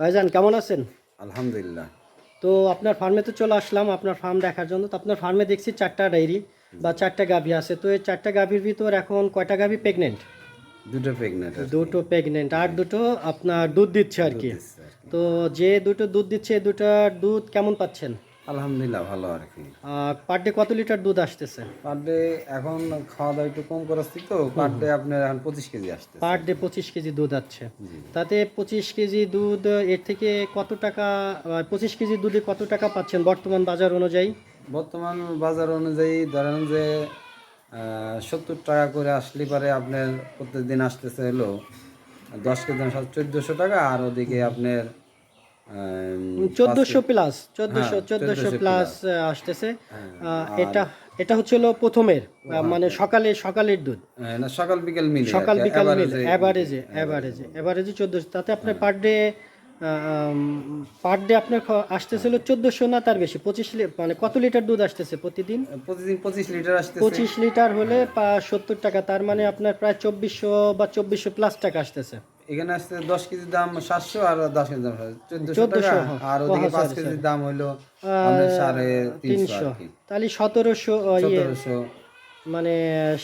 ভাইজান কেমন আছেন? আলহামদুলিল্লাহ। তো আপনার ফার্মে তো চলে আসলাম আপনার ফার্ম দেখার জন্য। তো আপনার ফার্মে দেখছি চারটা ডায়েরি বা চারটা গাভী আছে। তো এই চারটা গাভীর ভিতর এখন কয়টা গাভী প্রেগনেন্ট দুটো প্রেগনেন্ট দুটো প্রেগনেন্ট আর দুটো আপনার দুধ দিচ্ছে আর কি। তো যে দুটো দুধ দিচ্ছে এই দুটার দুধ কেমন পাচ্ছেন? আলহামদুলিল্লাহ ভালো আর কি। পার ডে কত লিটার দুধ আসতেছে? পার ডে এখন খাওয়া দাওয়া একটু কম করাচ্ছি তো পার ডে আপনার এখন পঁচিশ কেজি আসতে পার ডে পঁচিশ কেজি দুধ আছে। তাতে পঁচিশ কেজি দুধ এর থেকে কত টাকা পঁচিশ কেজি দুধে কত টাকা পাচ্ছেন বর্তমান বাজার অনুযায়ী? বর্তমান বাজার অনুযায়ী ধরেন যে সত্তর টাকা করে আসলে পারে আপনার প্রত্যেকদিন আসতেছে হলো দশ কেজি চোদ্দোশো টাকা আর ওদিকে আপনার চোদ্দোশো প্লাস চোদ্দোশো হ্যাঁ, চোদ্দোশো প্লাস আসতেছে। আহ, এটা এটা হচ্ছে হলো প্রথমের মানে সকালে সকালের দুধ। না সকাল বিকেল মিলে সকাল বিকাল এ- অ্যাভারেজে অ্যাভারেজে অ্যাভারেজে চোদ্দোশো। তাতে আপনার পার ডে পার ডে আপনার আসতেছিল চোদ্দোশো না তার বেশি পঁচিশ মানে কত লিটার দুধ আসতেছে প্রতিদিন? প্রতিদিন পঁচিশ লিটার আসতেছে। পঁচিশ লিটার হলে সত্তর টাকা তার মানে আপনার প্রায় চব্বিশশো বা চব্বিশশো প্লাস টাকা আসতেছে। এখানে আসতে দশ কেজির দাম সাতশো আর দশ কেজির দাম চোদ্দশো টাকা। হ্যাঁ। আর ওদিকে পাঁচ কেজির দাম হইল সাড়ে তিনশো তাহলে সতেরোশো ইয়ে সতেরোশো। মানে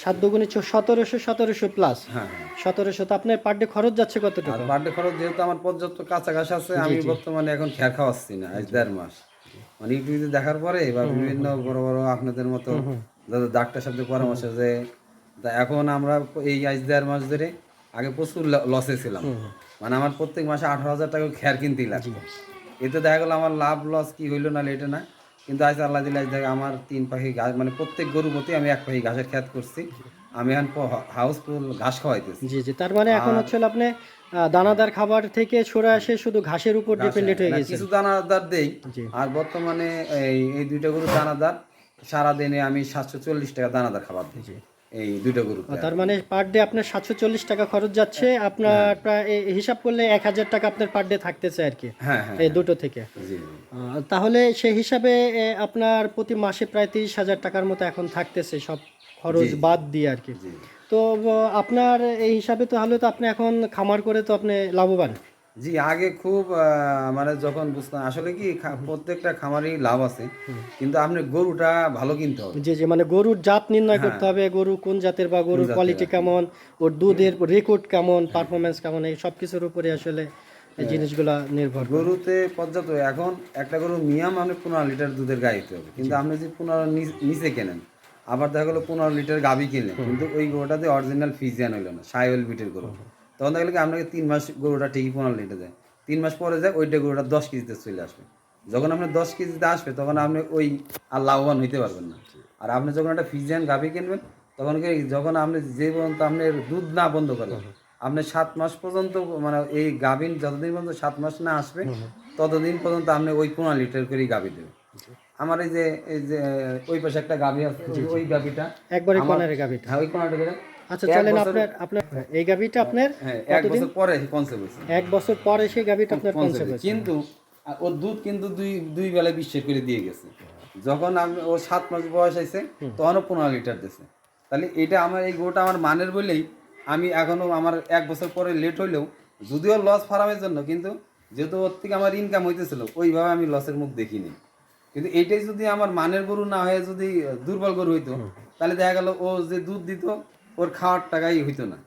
সাত দুগুণে সতেরোশো সতেরোশো প্লাস হ্যাঁ হ্যাঁ। সতেরোশো তো আপনার পার ডে খরচ যাচ্ছে কত টাকা বার্থডে খরচ যেহেতু আমার পর্যাপ্ত কাছাকাছি আছে আমি বর্তমানে এখন খেয়ার খাওয়াচ্ছি না আজ দেড় মাস। মানে ইউটিউবে দেখার পরে বা বিভিন্ন বড় বড় আপনাদের মতো ডাক্তার সাথে পরামর্শ যে এখন আমরা এই আজ দেড় মাস ধরে আগে প্রচুর লসে ছিলাম। মানে আমার প্রত্যেক মাসে আঠারো হাজার টাকা খেয়ার কিনতেই লাগতো। এতে দেখা গেলো আমার লাভ লস কি হইল না এটা না। কিন্তু আজ আল্লাহ দিলে দেখে আমার তিন পাখি ঘাস মানে প্রত্যেক গরু প্রতি আমি এক পাখি ঘাসের খ্যাত করছি। আমি এখন হাউসফুল ঘাস খাওয়াইতেছি। জি জি। তার মানে এখন হচ্ছে আপনি দানাদার খাবার থেকে সরে আসে শুধু ঘাসের উপর ডিপেন্ডেন্ট হয়ে গেছে কিছু দানাদার দেই। আর বর্তমানে এই এই দুইটা গরু দানাদার সারা দিনে আমি সাতশো চল্লিশ টাকা দানাদার খাবার দিই। এই দুইটা গরু তার মানে পার ডে আপনার সাতশো চল্লিশ টাকা খরচ যাচ্ছে আপনার প্রায় হিসাব করলে এক হাজার টাকা আপনার পার ডে থাকতেছে আর কি হ্যাঁ হ্যাঁ এই দুটো থেকে। তাহলে সেই হিসাবে আপনার প্রতি মাসে প্রায় তিরিশ হাজার টাকার মতো এখন থাকতেছে সব খরচ বাদ দিয়ে আর কি। তো আপনার এই হিসাবে তো হলে তো আপনি এখন খামার করে তো আপনি লাভবান। জি আগে খুব মানে যখন বুঝতাম আসলে কি প্রত্যেকটা খামারই লাভ আছে। কিন্তু আপনি গরুটা ভালো কিনতে হবে। যে যে মানে গরুর জাত নির্ণয় হ্যাঁ। করতে হবে গরু কোন জাতের বা গরুর কোয়ালিটি কেমন ওর দুধের রেকর্ড কেমন পারফরমেন্স কেমন এই সব কিছুর উপরে আসলে এই জিনিসগুলা নির্ভর গরুতে পর্যাপ্ত এখন একটা গরু মিয়াম আপনি পনেরো লিটার দুধের গায়ে দিতে হবে। কিন্তু আপনি যদি পনেরো নিচে কেনেন আবার দেখা গেলো পনেরো লিটার গাভি কিনলেন কিন্তু ওই গরুটাতে অরিজিনাল ফিজিয়ান হইল না সাইওয়েল বিটের গরু। তখন দেখা গেলো আপনাকে তিন মাস গরুটা ঠিকই পনেরো লিটার দেয় তিন মাস পরে যায় ওইটা গরুটা দশ কেজিতে চলে আসবে। যখন আপনি দশ কেজিতে আসবে তখন আপনি ওই আর লাভবান হইতে পারবেন না। আর আপনি যখন একটা ফিজিয়ান গাভি কিনবেন তখন কি যখন আপনি যে পর্যন্ত আপনি দুধ না বন্ধ করবেন আপনি সাত মাস পর্যন্ত মানে এই গাভিন যতদিন পর্যন্ত সাত মাস না আসবে ততদিন পর্যন্ত আপনি ওই পনেরো লিটার করেই গাভি দেবেন। আমার এই যে এই যে ওই পাশে একটা গাভি আছে ওই গাভিটা একবারে কর্নারে গাভিটা। হ্যাঁ ওই কোনাটা আচ্ছা চলেন আপনার আপনার এই গাভিটা আপনার হ্যাঁ এক বছর পরে কনসেপ্ট হয়েছে। এক বছর পরে সেই গাভিটা আপনার কনসেপ্ট concept। কিন্তু ওর দুধ কিন্তু দুই দুই বেলায় করে দিয়ে গেছে। যখন আমি ও সাত মাস বয়স হয়েছে তখনও পনেরো লিটার দিছে। তাহলে এটা আমার এই গোটা আমার মানের বলেই আমি এখনও আমার এক বছর পরে লেট হইলেও যদিও লস ফার্মের জন্য কিন্তু যেহেতু ওর থেকে আমার ইনকাম হইতেছিল ওইভাবে আমি লসের মুখ দেখিনি। কিন্তু এইটাই যদি আমার মানের গরু না হয়ে যদি দুর্বল গরু হইতো তাহলে দেখা গেল ও যে দুধ দিত ওর খাওয়ার টাকাই হইতো না।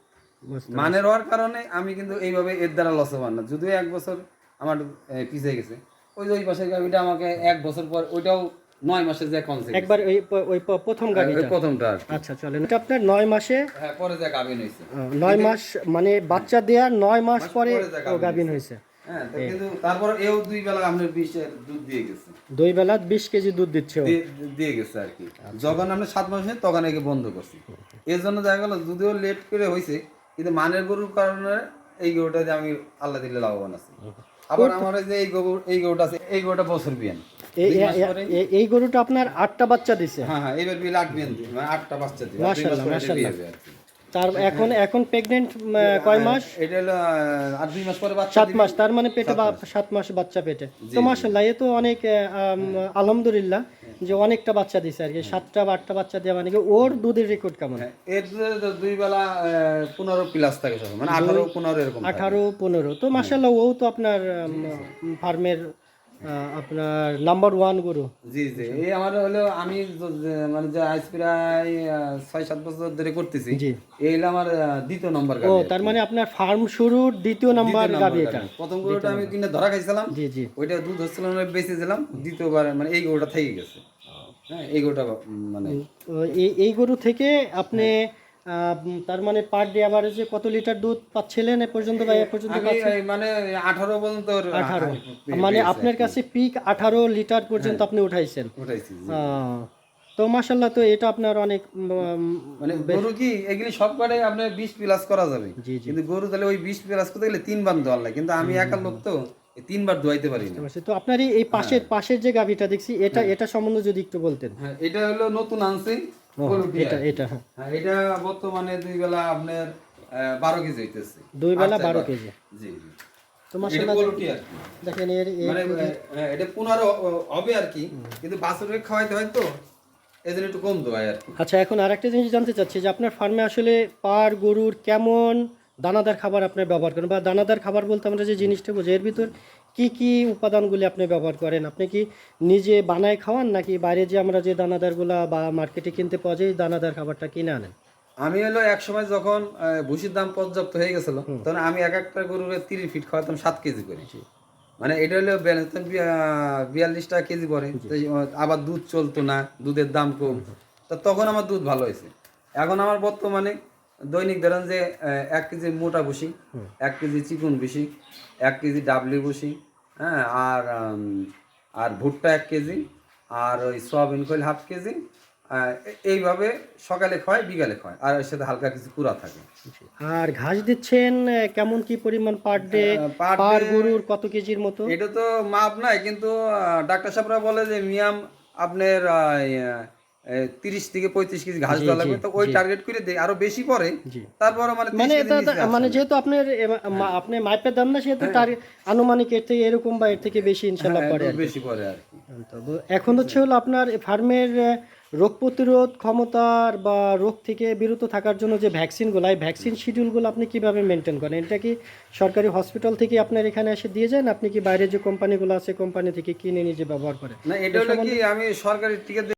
মানের হওয়ার কারণে আমি কিন্তু এইভাবে এর দ্বারা লস হবার না। যদিও এক বছর আমার পিছিয়ে গেছে। ওই যে ওই পাশের গাড়িটা আমাকে এক বছর পর ওইটাও নয় মাসের যে কনসেপ্ট একবার ওই ওই প্রথম গাভিটা প্রথমটা আচ্ছা চলেন। এটা আপনার নয় মাসে? হ্যাঁ পরে যে গাভিন হয়েছে নয় মাস মানে বাচ্চা দেওয়ার নয় মাস পরে গাভিন হয়েছে হ্যাঁ তারপর এও দুই বেলা বিষের দুধ দিয়ে গেছে। দুই বেলা বিশ কেজি দুধ দিচ্ছে দিয়ে- গেছে আর কি। যখন আমরা সাত মাস হয়ে তখন একে বন্ধ করছি। এর জন্য দেখা গেল যদিও লেট করে হয়েছে কিন্তু মানের গরুর কারণে এই গরুটা যে আমি আল্লাহ দিলে লাভবান আছি। আবার আমার যে এই গরু এই গরুটা আছে এই গরুটা বছর বিয়ান। এই- গরুটা আপনার আটটা বাচ্চা দিছে? হ্যাঁ হ্যাঁ এবার বিল আট বিয়ান মানে আটটা বাচ্চা দিবে তার এখন এখন প্রেগনেন্ট কয় মাস? এটা হলো আর দুই মাস পরে বাচ্চা সাত মাস তার মানে পেটে সাত মাস। বাচ্চা পেটে। তো মাসাল্লাহ এ তো অনেক আলহামদুলিল্লাহ যে অনেকটা বাচ্চা দিছে আর কি। সাতটা বা আটটা বাচ্চা দেওয়া মানে কি ওর দুধের রেকর্ড কেমন? হ্যাঁ, এর দুই বেলা পনেরো প্লাস থাকে মানে আঠারো পনেরো এরকম আঠারো পনেরো। তো মাসাল্লাহ ও তো আপনার ফার্মের আপনার নাম্বার ওয়ান গরু জি জি। এই আমার হলো আমি মানে যে আজ প্রায় ছয় সাত বছর ধরে করতেছি জি। এই হলো আমার দ্বিতীয় নম্বর ও তার মানে আপনার ফার্ম শুরুর দ্বিতীয় নাম্বার গাবি এটা। প্রথম গরুটা আমি কিনে ধরা খাইছিলাম। জি জি। ওইটা দুধ হচ্ছিল না বেঁচেছিলাম। দ্বিতীয়বার মানে এই গরুটা থেকে গেছে। হ্যাঁ এই গরুটা মানে এই এই গরু থেকে আপনি উম, তার মানে পার ডে অ্যাভারেজে কত লিটার দুধ পাচ্ছিলেন এ পর্যন্ত বা এ পর্যন্ত আমি মানে আঠারো পর্যন্ত আঠারো। মানে আপনার কাছে পিক আঠারো লিটার পর্যন্ত আপনি উঠাইছেন। তো মাসাল্লাহ তো এটা আপনার অনেক মানে গরু কি এগুলি সব আপনার বিশ প্লাস করা যাবে। কিন্তু গরু তাহলে ওই বিশ প্লাস করতে গেলে তিনবার ধোয়ার লাগে। কিন্তু আমি একা লোক তো তিনবার ধোয়াইতে পারি না। তো আপনার এই- পাশের পাশের যে গাভিটা দেখছি এটা এটা সম্বন্ধে যদি একটু বলতেন। হ্যাঁ এটা হলো নতুন আনছি। এটা এটা হ্যাঁ। এটা বর্তমানে দুই বেলা আপনার বারো কেজি হইতেছে। দুই বেলা বারো কেজি। জি জি। তো এটা মাসাল্লাহ গরুটি আর কি। দেখেন এর এর- আহ, এটা পনেরো হবে আর কি কিন্তু বাছুরের খাওয়াইতে হয় তো এই একটু কম দেওয়া আর আচ্ছা এখন আরেকটা জিনিস জানতে চাচ্ছি যে আপনার ফার্মে আসলে পার গরুর কেমন দানাদার খাবার আপনি ব্যবহার করেন? বা দানাদার খাবার বলতে আমরা যে জিনিসটা বুঝি এর ভিতর কি কি উপাদানগুলি আপনি ব্যবহার করেন? আপনি কি নিজে বানায় খাওয়ান নাকি বাইরে যে আমরা যে দানাদারগুলা বা মার্কেটে কিনতে পাওয়া যায় দানাদার খাবারটা কিনে আনেন? আমি হলো এক সময় যখন ভুসির দাম পর্যাপ্ত হয়ে গেছিল তখন আমি এক একটা গরুর তিরিশ ফিট খাওয়াতাম সাত কেজি করে। মানে এটা হলো বিয়াল্লিশ টাকা কেজি পরে আবার দুধ চলতো না দুধের দাম কম। তো তখন আমার দুধ ভালো হয়েছে। এখন আমার বর্তমানে দৈনিক ধরেন যে এক কেজি মোটা বসি এক কেজি চিকন বসি এক কেজি ডাবলি বসি হ্যাঁ আর আর ভুট্টা এক কেজি আর ওই সয়াবিন খৈল হাফ কেজি এইভাবে সকালে খায় বিকালে খায় আর এর সাথে হালকা কিছু কুড়া থাকে। আর ঘাস দিচ্ছেন কেমন কি পরিমাণ পার ডে পার গরুর কত কেজির মতো? এটা তো মাপ নাই কিন্তু ডাক্তার সাহেবরা বলে যে মিয়াম আপনার তিরিশ থেকে পঁয়ত্রিশ কেজি ঘাস দেওয়া লাগবে। তো ওই টার্গেট করে দেয় আরও বেশি পরে। তারপরে মানে মানে এটা মানে যেহেতু আপনার আপনি মাইপের দাম না সেহেতু তার আনুমানিক এর থেকে এরকম বা এর থেকে বেশি ইনশাল্লাহ হ্যাঁ, বেশি পরে আর কি। এখন হচ্ছে হলো আপনার ফার্মের রোগ প্রতিরোধ ক্ষমতার বা রোগ থেকে বিরত থাকার জন্য যে ভ্যাকসিনগুলো এই ভ্যাকসিন শিডিউলগুলো আপনি কীভাবে মেনটেন করেন? এটা কি সরকারি হসপিটাল থেকে আপনার এখানে এসে দিয়ে যান আপনি কি বাইরে যে কোম্পানিগুলো আছে কোম্পানি থেকে কিনে নিজে ব্যবহার করেন? না এটা হলো কি আমি সরকারি টিকিট